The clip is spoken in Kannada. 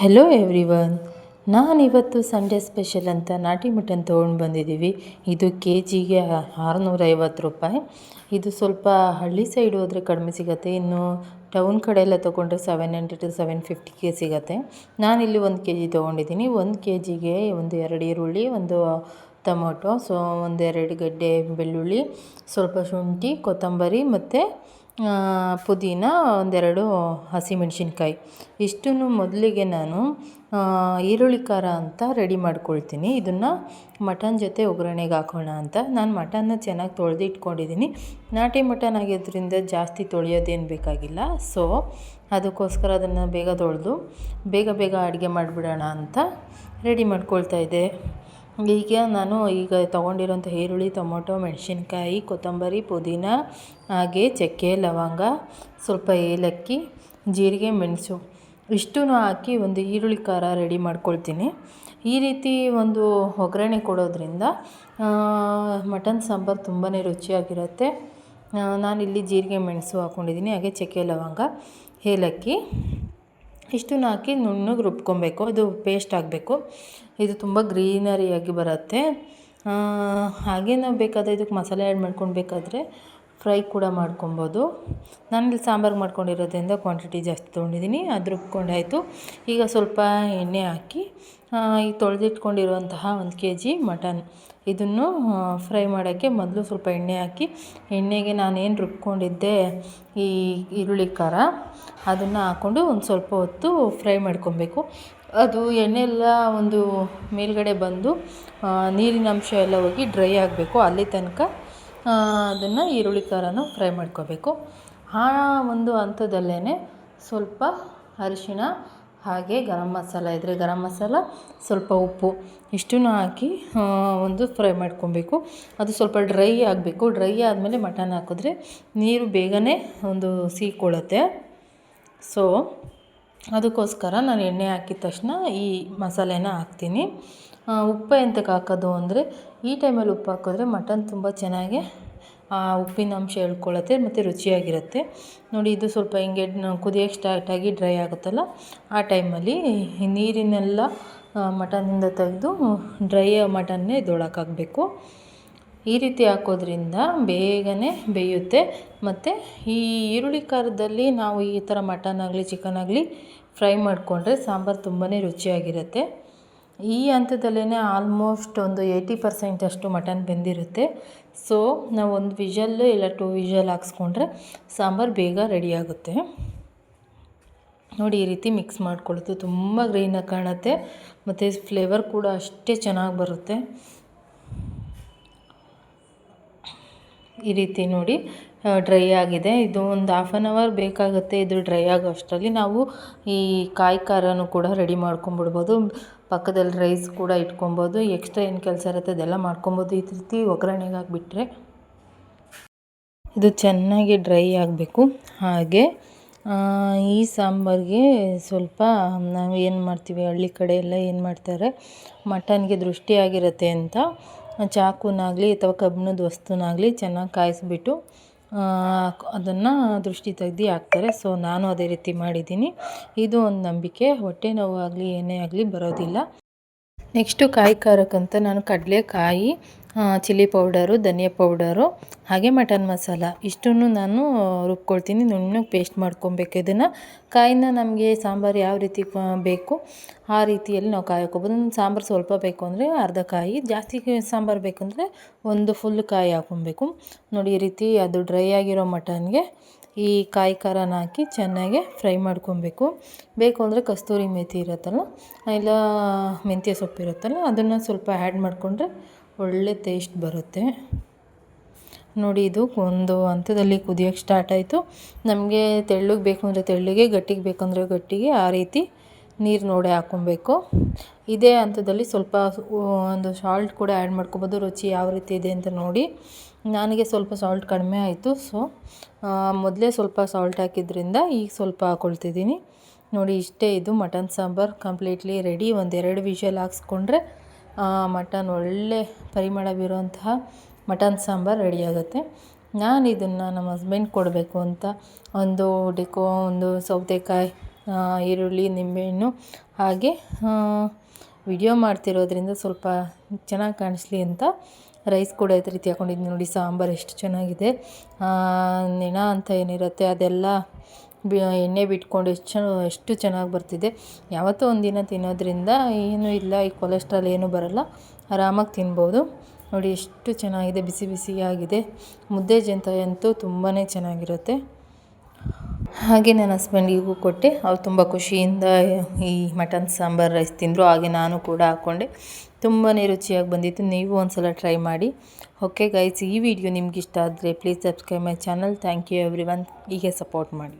ಹೆಲೋ ಎವ್ರಿವನ್ ನಾನಿವತ್ತು ಸಂಡೇ ಸ್ಪೆಷಲ್ ಅಂತ ನಾಟಿ ಮಟನ್ ತೊಗೊಂಡು ಬಂದಿದ್ದೀವಿ ಇದು ಕೆ ಜಿಗೆ ಆರುನೂರೈವತ್ತು ರೂಪಾಯಿ. ಇದು ಸ್ವಲ್ಪ ಹಳ್ಳಿ ಸೈಡ್ ಹೋದರೆ ಕಡಿಮೆ ಸಿಗುತ್ತೆ. ಇನ್ನು ಟೌನ್ ಕಡೆ ಎಲ್ಲ ತೊಗೊಂಡ್ರೆ ಸೆವೆನ್ ಹಂಡ್ರೆಡ್ ಟು ಸೆವೆನ್ ಫಿಫ್ಟಿಗೆ ಸಿಗುತ್ತೆ. ನಾನಿಲ್ಲಿ ಒಂದು ಕೆ ಜಿ ತೊಗೊಂಡಿದ್ದೀನಿ. ಒಂದು ಕೆ ಜಿಗೆ ಒಂದು ಎರಡು ಈರುಳ್ಳಿ, ಒಂದು ಟೊಮೊಟೊ, ಸೊ ಒಂದೆರಡು ಗಡ್ಡೆ ಬೆಳ್ಳುಳ್ಳಿ, ಸ್ವಲ್ಪ ಶುಂಠಿ, ಕೊತ್ತಂಬರಿ ಮತ್ತು ಪುದೀನ ಒಂದೆರಡು ಹಸಿಮೆಣ್ಸಿನ್ಕಾಯಿ. ಇಷ್ಟನ್ನು ಮೊದಲಿಗೆ ನಾನು ಈರುಳ್ಳಿ ಖಾರ ಅಂತ ರೆಡಿ ಮಾಡ್ಕೊಳ್ತೀನಿ. ಇದನ್ನು ಮಟನ್ ಜೊತೆ ಒಗ್ಗರಣೆಗೆ ಹಾಕೋಣ ಅಂತ. ನಾನು ಮಟನ್ನ ಚೆನ್ನಾಗಿ ತೊಳೆದು ಇಟ್ಕೊಂಡಿದ್ದೀನಿ ನಾಟಿ ಮಟನ್ ಆಗಿದ್ದರಿಂದ ಜಾಸ್ತಿ ತೊಳೆಯೋದೇನು ಬೇಕಾಗಿಲ್ಲ. ಸೊ ಅದಕ್ಕೋಸ್ಕರ ಅದನ್ನು ಬೇಗ ತೊಳೆದು, ಬೇಗ ಬೇಗ ಅಡುಗೆ ಮಾಡಿಬಿಡೋಣ ಅಂತ ರೆಡಿ ಮಾಡ್ಕೊಳ್ತಾ ಇದ್ದೆ. ಈಗ ನಾನು ಈಗ ತೊಗೊಂಡಿರೋಂಥ ಈರುಳ್ಳಿ, ಟೊಮೊಟೊ, ಮೆಣಸಿನ್ಕಾಯಿ, ಕೊತ್ತಂಬರಿ, ಪುದೀನ, ಹಾಗೆ ಚಕ್ಕೆ, ಲವಂಗ, ಸ್ವಲ್ಪ ಏಲಕ್ಕಿ, ಜೀರಿಗೆ, ಮೆಣಸು ಇಷ್ಟೂ ಹಾಕಿ ಒಂದು ಈರುಳ್ಳಿ ಖಾರ ರೆಡಿ ಮಾಡ್ಕೊಳ್ತೀನಿ. ಈ ರೀತಿ ಒಂದು ಒಗ್ಗರಣೆ ಕೊಡೋದ್ರಿಂದ ಮಟನ್ ಸಾಂಬಾರು ತುಂಬಾ ರುಚಿಯಾಗಿರುತ್ತೆ. ನಾನಿಲ್ಲಿ ಜೀರಿಗೆ, ಮೆಣಸು ಹಾಕ್ಕೊಂಡಿದ್ದೀನಿ ಹಾಗೆ ಚಕ್ಕೆ, ಲವಂಗ, ಏಲಕ್ಕಿ ಇಷ್ಟನ್ನು ಹಾಕಿ ನುಣ್ಣಗೆ ರುಬ್ಕೊಬೇಕು. ಅದು ಪೇಸ್ಟ್ ಆಗಬೇಕು. ಇದು ತುಂಬ ಗ್ರೀನರಿಯಾಗಿ ಬರುತ್ತೆ. ಹಾಗೆ ನಾವು ಬೇಕಾದರೆ ಇದಕ್ಕೆ ಮಸಾಲೆ ಆ್ಯಡ್ ಮಾಡ್ಕೊಳ್ಬೇಕಾದ್ರೆ ಬೇಕಾದರೆ ಫ್ರೈ ಕೂಡ ಮಾಡ್ಕೊಬೋದು. ನಾನಿಲ್ಲಿ ಸಾಂಬಾರು ಮಾಡ್ಕೊಂಡಿರೋದ್ರಿಂದ ಕ್ವಾಂಟಿಟಿ ಜಾಸ್ತಿ ತೊಗೊಂಡಿದ್ದೀನಿ. ಅದು ರುಬ್ಕೊಂಡಾಯಿತು ಈಗ ಸ್ವಲ್ಪ ಎಣ್ಣೆ ಹಾಕಿ ಈ ತೊಳೆದಿಟ್ಕೊಂಡಿರುವಂತಹ ಒಂದು ಕೆ ಜಿ ಮಟನ್. ಇದನ್ನು ಫ್ರೈ ಮಾಡೋಕ್ಕೆ ಮೊದಲು ಸ್ವಲ್ಪ ಎಣ್ಣೆ ಹಾಕಿ, ಎಣ್ಣೆಗೆ ನಾನೇನು ರುಬ್ಕೊಂಡಿದ್ದೆ ಈ ಈರುಳ್ಳಿ ಖಾರ, ಅದನ್ನು ಹಾಕ್ಕೊಂಡು ಒಂದು ಸ್ವಲ್ಪ ಹೊತ್ತು ಫ್ರೈ ಮಾಡ್ಕೊಬೇಕು. ಅದು ಎಣ್ಣೆ ಎಲ್ಲ ಒಂದು ಮೇಲುಗಡೆ ಬಂದು ನೀರಿನ ಅಂಶ ಎಲ್ಲ ಹೋಗಿ ಡ್ರೈ ಆಗಬೇಕು. ಅಲ್ಲಿ ತನಕ ಅದನ್ನು ಈರುಳ್ಳಿ ಖಾರನ ಫ್ರೈ ಮಾಡ್ಕೋಬೇಕು. ಆ ಒಂದು ಹಂತದಲ್ಲೇ ಸ್ವಲ್ಪ ಅರಿಶಿಣ ಹಾಗೆ ಗರಂ ಮಸಾಲ ಇದ್ದರೆ ಗರಂ ಮಸಾಲ, ಸ್ವಲ್ಪ ಉಪ್ಪು ಇಷ್ಟನ್ನು ಹಾಕಿ ಒಂದು ಫ್ರೈ ಮಾಡ್ಕೊಬೇಕು. ಅದು ಸ್ವಲ್ಪ ಡ್ರೈ ಆಗಬೇಕು. ಡ್ರೈ ಆದಮೇಲೆ ಮಟನ್ ಹಾಕಿದ್ರೆ ನೀರು ಬೇಗನೆ ಒಂದು ಸೀಕೊಳ್ಳುತ್ತೆ. ಸೊ ಅದಕ್ಕೋಸ್ಕರ ನಾನು ಎಣ್ಣೆ ಹಾಕಿದ ತಕ್ಷಣ ಈ ಮಸಾಲೆನ ಹಾಕ್ತೀನಿ. ಉಪ್ಪು ಎಂತಕ್ಕೆ ಹಾಕೋದು ಅಂದರೆ ಈ ಟೈಮಲ್ಲಿ ಉಪ್ಪು ಹಾಕಿದ್ರೆ ಮಟನ್ ತುಂಬ ಚೆನ್ನಾಗಿ, ಆ, ಉಪ್ಪಿನ ಅಂಶ ಎಳ್ಕೊಳ್ಳುತ್ತೆ ಮತ್ತು ರುಚಿಯಾಗಿರುತ್ತೆ. ನೋಡಿ ಇದು ಸ್ವಲ್ಪ ಹಿಂಗೆ ಕುದಿಯೋಕ್ಕೆ ಸ್ಟಾರ್ಟಾಗಿ ಡ್ರೈ ಆಗುತ್ತಲ್ಲ, ಆ ಟೈಮಲ್ಲಿ ನೀರಿನೆಲ್ಲ ಮಟನಿಂದ ತೆಗೆದು ಡ್ರೈ ಮಟನ್ನೇ ಹಾಕಬೇಕು. ಈ ರೀತಿ ಹಾಕೋದ್ರಿಂದ ಬೇಗನೆ ಬೇಯುತ್ತೆ. ಮತ್ತು ಈ ಈರುಳ್ಳಿ ಖಾರದಲ್ಲಿ ನಾವು ಈ ಥರ ಮಟನ್ ಆಗಲಿ ಚಿಕನ್ ಆಗಲಿ ಫ್ರೈ ಮಾಡಿಕೊಂಡ್ರೆ ಸಾಂಬಾರು ತುಂಬಾ ರುಚಿಯಾಗಿರುತ್ತೆ. ಈ ಹಂತದಲ್ಲೇ ಆಲ್ಮೋಸ್ಟ್ ಒಂದು ಏಯ್ಟಿ ಪರ್ಸೆಂಟ್ ಅಷ್ಟು ಮಟನ್ ಬೆಂದಿರುತ್ತೆ. ಸೊ ನಾವು ಒಂದು ವಿಷಲ್ಲು ಇಲ್ಲ ಟೂ ವಿಷಲ್ ಹಾಕ್ಸ್ಕೊಂಡ್ರೆ ಸಾಂಬಾರು ಬೇಗ ರೆಡಿಯಾಗುತ್ತೆ ನೋಡಿ ಈ ರೀತಿ ಮಿಕ್ಸ್ ಮಾಡ್ಕೊಳ್ಳುತ್ತೆ ತುಂಬ ಗ್ರೀನಾಗಿ ಕಾಣುತ್ತೆ. ಮತ್ತು ಫ್ಲೇವರ್ ಕೂಡ ಅಷ್ಟೇ ಚೆನ್ನಾಗಿ ಬರುತ್ತೆ. ಈ ರೀತಿ ನೋಡಿ ಡ್ರೈ ಆಗಿದೆ. ಇದು ಒಂದು ಹಾಫ್ ಆನ್ ಅವರ್ ಬೇಕಾಗುತ್ತೆ. ಇದು ಡ್ರೈ ಆಗೋ ಅಷ್ಟರಲ್ಲಿ ನಾವು ಈ ಕಾಯಿ ಖಾರನೂ ಕೂಡ ರೆಡಿ ಮಾಡ್ಕೊಂಬಿಡ್ಬೋದು ಪಕ್ಕದಲ್ಲಿ ರೈಸ್ ಕೂಡ ಇಟ್ಕೊಬೋದು ಎಕ್ಸ್ಟ್ರಾ ಏನು ಕೆಲಸ ಇರುತ್ತೆ ಅದೆಲ್ಲ ಮಾಡ್ಕೊಬೋದು ಈ ರೀತಿ ಒಗ್ಗರಣೆಗೆ ಹಾಕ್ಬಿಟ್ರೆ. ಇದು ಚೆನ್ನಾಗಿ ಡ್ರೈ ಆಗಬೇಕು. ಹಾಗೆ ಈ ಸಾಂಬಾರಿಗೆ ಸ್ವಲ್ಪ ನಾವು ಏನು ಮಾಡ್ತೀವಿ, ಹಳ್ಳಿ ಕಡೆ ಎಲ್ಲ ಏನು ಮಾಡ್ತಾರೆ, ಮಟನ್ಗೆ ದೃಷ್ಟಿಯಾಗಿರುತ್ತೆ ಅಂತ, ಚಾಕುನಾಗಲಿ ಅಥವಾ ಕಬ್ಬಿಣದ ವಸ್ತುನಾಗಲಿ ಚೆನ್ನಾಗಿ ಕಾಯಿಸ್ಬಿಟ್ಟು ಅದನ್ನು ದೃಷ್ಟಿ ತೆಗ್ದು ಹಾಕ್ತಾರೆ. ಸೊ ನಾನು ಅದೇ ರೀತಿ ಮಾಡಿದ್ದೀನಿ. ಇದು ಒಂದು ನಂಬಿಕೆ. ಹೊಟ್ಟೆ ನೋವಾಗಲಿ ಏನೇ ಆಗಲಿ ಬರೋದಿಲ್ಲ. ನೆಕ್ಸ್ಟು ಕಾಯಿ ಖಾರಕ್ಕಂತ ನಾನು ಕಡಲೆಕಾಯಿ ಚಿಲ್ಲಿ ಪೌಡರು, ಧನಿಯಾ ಪೌಡರು, ಹಾಗೆ ಮಟನ್ ಮಸಾಲ. ಇಷ್ಟನ್ನು ನಾನು ರುಬ್ಕೊಳ್ತೀನಿ. ನುಣ್ಣಗೆ ಪೇಸ್ಟ್ ಮಾಡ್ಕೊಬೇಕು ಇದನ್ನು. ಕಾಯಿನ ನಮಗೆ ಸಾಂಬಾರು ಯಾವ ರೀತಿ ಬೇಕು, ಆ ರೀತಿಯಲ್ಲಿ ನಾವು ಕಾಯಿ ಹಾಕ್ಕೊಬೋದು ಸಾಂಬಾರು ಸ್ವಲ್ಪ ಬೇಕು ಅಂದರೆ ಅರ್ಧ ಕಾಯಿ. ಜಾಸ್ತಿ ಸಾಂಬಾರು ಬೇಕಂದರೆ ಒಂದು ಫುಲ್ ಕಾಯಿ ಹಾಕೊಬೇಕು ನೋಡಿ, ಈ ರೀತಿ ಅದು ಡ್ರೈ ಆಗಿರೋ ಮಟನ್ಗೆ ಈ ಕಾಯಿ ಖಾರನ ಹಾಕಿ ಚೆನ್ನಾಗಿ ಫ್ರೈ ಮಾಡ್ಕೊಬೇಕು. ಬೇಕು ಅಂದರೆ ಕಸ್ತೂರಿ ಮೇಥಿ ಇರುತ್ತಲ್ಲ, ಇಲ್ಲ ಮೆಂತ್ಯ ಸೊಪ್ಪು ಇರುತ್ತಲ್ಲ, ಅದನ್ನು ಸ್ವಲ್ಪ ಆ್ಯಡ್ ಮಾಡಿಕೊಂಡ್ರೆ ಒಳ್ಳೆ ಟೇಸ್ಟ್ ಬರುತ್ತೆ. ನೋಡಿ ಇದು ಒಂದು ಹಂತದಲ್ಲಿ ಕುದಿಯೋಕ್ಕೆ ಸ್ಟಾರ್ಟ್ ಆಯಿತು. ನಮಗೆ ತೆಳ್ಳಗೆ ಬೇಕು ಅಂದರೆ ತೆಳ್ಳಗೆ, ಗಟ್ಟಿಗೆ ಬೇಕಂದರೆ ಗಟ್ಟಿಗೆ ಆ ರೀತಿ ನೀರು ನೋಡಿ ಹಾಕ್ಕೊಬೇಕು ಇದೇ ಹಂತದಲ್ಲಿ ಸ್ವಲ್ಪ ಒಂದು ಸಾಲ್ಟ್ ಕೂಡ ಆ್ಯಡ್ ಮಾಡ್ಕೊಬೋದು. ರುಚಿ ಯಾವ ರೀತಿ ಇದೆ ಅಂತ ನೋಡಿ. ನನಗೆ ಸ್ವಲ್ಪ ಸಾಲ್ಟ್ ಕಡಿಮೆ ಆಯಿತು. ಸೊ ಮೊದಲೇ ಸ್ವಲ್ಪ ಸಾಲ್ಟ್ ಹಾಕಿದ್ರಿಂದ ಈಗ ಸ್ವಲ್ಪ ಹಾಕ್ಕೊಳ್ತಿದ್ದೀನಿ ನೋಡಿ ಇಷ್ಟೇ ಇದು. ಮಟನ್ ಸಾಂಬಾರು ಕಂಪ್ಲೀಟ್ಲಿ ರೆಡಿ ಒಂದೆರಡು ವಿಷಲ್ ಹಾಕ್ಸ್ಕೊಂಡ್ರೆ ಮಟನ್ ಒಳ್ಳೆ ಪರಿಮಳ ಬೀರುವಂತಹ ಮಟನ್ ಸಾಂಬಾರು ರೆಡಿಯಾಗುತ್ತೆ ನಾನು ಇದನ್ನು ನಮ್ಮ ಹಸ್ಬೆಂಡ್ ಕೊಡಬೇಕು ಅಂತ. ಒಂದು ಡೆಕೋ ಒಂದು ಸೌತೆಕಾಯಿ ಈರುಳ್ಳಿ, ನಿಂಬೆಹಣ್ಣು ಹಾಗೆ ವಿಡಿಯೋ ಮಾಡ್ತಿರೋದ್ರಿಂದ ಸ್ವಲ್ಪ ಚೆನ್ನಾಗಿ ಕಾಣಿಸ್ಲಿ ಅಂತ ರೈಸ್ ಕೂಡ ಇದೇ ರೀತಿ ಹಾಕ್ಕೊಂಡಿದ್ದೀನಿ ನೋಡಿ, ಸಾಂಬಾರು ಎಷ್ಟು ಚೆನ್ನಾಗಿದೆ. ನೆಣ ಅಂತ ಏನಿರುತ್ತೆ ಅದೆಲ್ಲ ಬಿ ಎಣ್ಣೆ ಬಿಟ್ಕೊಂಡು ಎಷ್ಟು ಚೆನ್ನ, ಎಷ್ಟು ಚೆನ್ನಾಗಿ ಬರ್ತಿದೆ. ಯಾವತ್ತೋ ಒಂದಿನ ತಿನ್ನೋದ್ರಿಂದ ಏನೂ ಇಲ್ಲ, ಈ ಕೊಲೆಸ್ಟ್ರಾಲ್ ಏನೂ ಬರೋಲ್ಲ. ಆರಾಮಾಗಿ ತಿನ್ಬೋದು. ನೋಡಿ ಎಷ್ಟು ಚೆನ್ನಾಗಿದೆ, ಬಿಸಿ ಬಿಸಿಯಾಗಿದೆ. ಮುದ್ದೆ ಜೊತೆ ಅಂತೂ ತುಂಬಾ ಚೆನ್ನಾಗಿರುತ್ತೆ. ಹಾಗೆ ನನ್ನ ಹಸ್ಬೆಂಡಿಗೂ ಕೊಟ್ಟೆ. ಅವ್ರು ತುಂಬ ಖುಷಿಯಿಂದ ಈ ಮಟನ್ ಸಾಂಬಾರು ರೈಸ್ ತಿಂದರು. ಹಾಗೆ ನಾನು ಕೂಡ ಹಾಕ್ಕೊಂಡೆ ತುಂಬಾ ರುಚಿಯಾಗಿ ಬಂದಿತ್ತು. ನೀವು ಒಂದು ಟ್ರೈ ಮಾಡಿ. ಓಕೆ ಗೈಸ್ ಈ ವಿಡಿಯೋ ನಿಮ್ಗೆ ಇಷ್ಟ ಆದರೆ please subscribe my channel thank you everyone ಹೀಗೆ ಸಪೋರ್ಟ್ ಮಾಡಿ.